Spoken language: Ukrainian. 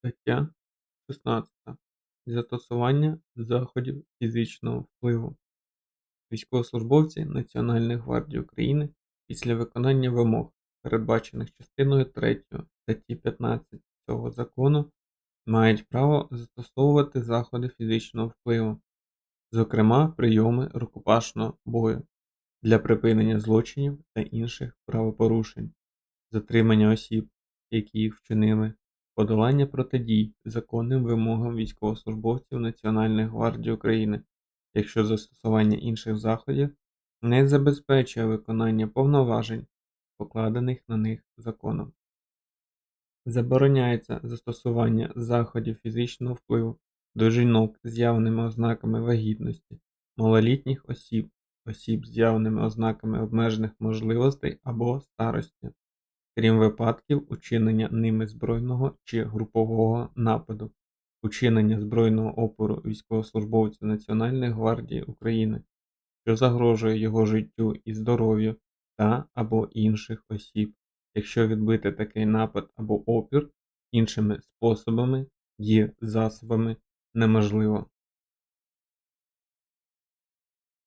Стаття 16. Застосування заходів фізичного впливу. Військовослужбовці Національної гвардії України після виконання вимог, передбачених частиною 3 статті 15 цього закону, мають право застосовувати заходи фізичного впливу, зокрема прийоми рукопашного бою для припинення злочинів та інших правопорушень, затримання осіб, які їх вчинили, подолання протидій законним вимогам військовослужбовців Національної гвардії України, якщо застосування інших заходів не забезпечує виконання повноважень, покладених на них законом. Забороняється застосування заходів фізичного впливу до жінок з явними ознаками вагітності, малолітніх осіб, осіб з явними ознаками обмежених можливостей або старості, крім випадків учинення ними збройного чи групового нападу, учинення збройного опору військовослужбовцю Національної гвардії України, що загрожує його життю і здоров'ю та або інших осіб, якщо відбити такий напад або опір іншими способами є засобами неможливо.